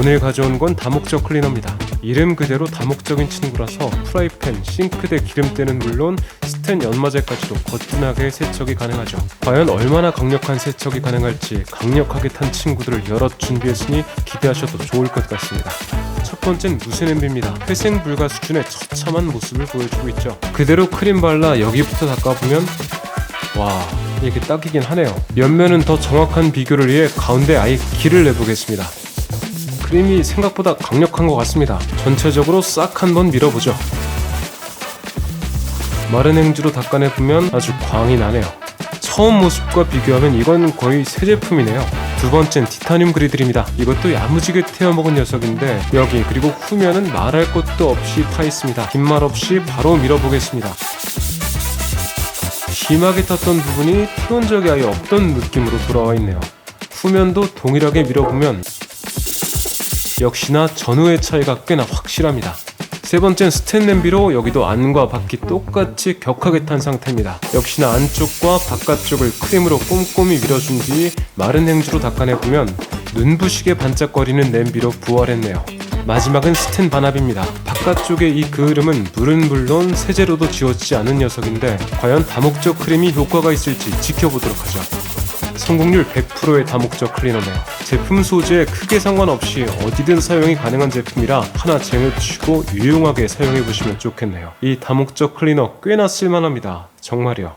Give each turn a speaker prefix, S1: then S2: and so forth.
S1: 오늘 가져온 건 다목적 클리너입니다. 이름 그대로 다목적인 친구라서 프라이팬, 싱크대 기름때는 물론 스텐 연마제까지도 거뜬하게 세척이 가능하죠. 과연 얼마나 강력한 세척이 가능할지 강력하게 탄 친구들을 여럿 준비했으니 기대하셔도 좋을 것 같습니다. 첫 번째는 무쇠 냄비입니다. 회생 불가 수준의 처참한 모습을 보여주고 있죠. 그대로 크림 발라 여기부터 닦아보면 와 이게 딱이긴 하네요. 옆면은 더 정확한 비교를 위해 가운데 아예 길을 내보겠습니다. 크림이 생각보다 강력한 것 같습니다. 전체적으로 싹 한번 밀어보죠. 마른 행주로 닦아내보면 아주 광이 나네요. 처음 모습과 비교하면 이건 거의 새 제품이네요. 두 번째는 티타늄 그리들입니다. 이것도 야무지게 태워먹은 녀석인데 여기 그리고 후면은 말할 것도 없이 타 있습니다. 빈말 없이 바로 밀어보겠습니다. 심하게 탔던 부분이 태운 적이 아예 없던 느낌으로 돌아와 있네요. 후면도 동일하게 밀어보면 역시나 전후의 차이가 꽤나 확실합니다. 세 번째는 스텐 냄비로 여기도 안과 밖이 똑같이 격하게 탄 상태입니다. 역시나 안쪽과 바깥쪽을 크림으로 꼼꼼히 밀어준 뒤 마른 행주로 닦아내보면 눈부시게 반짝거리는 냄비로 부활했네요. 마지막은 스텐 반합입니다. 바깥쪽의 이 그을음은 물은 물론 세제로도 지워지지 않은 녀석인데 과연 다목적 크림이 효과가 있을지 지켜보도록 하죠. 성공률 100%의 다목적 클리너네요. 제품 소재에 크게 상관없이 어디든 사용이 가능한 제품이라 하나 쟁여두시고 유용하게 사용해 보시면 좋겠네요. 이 다목적 클리너 꽤나 쓸만합니다. 정말이요.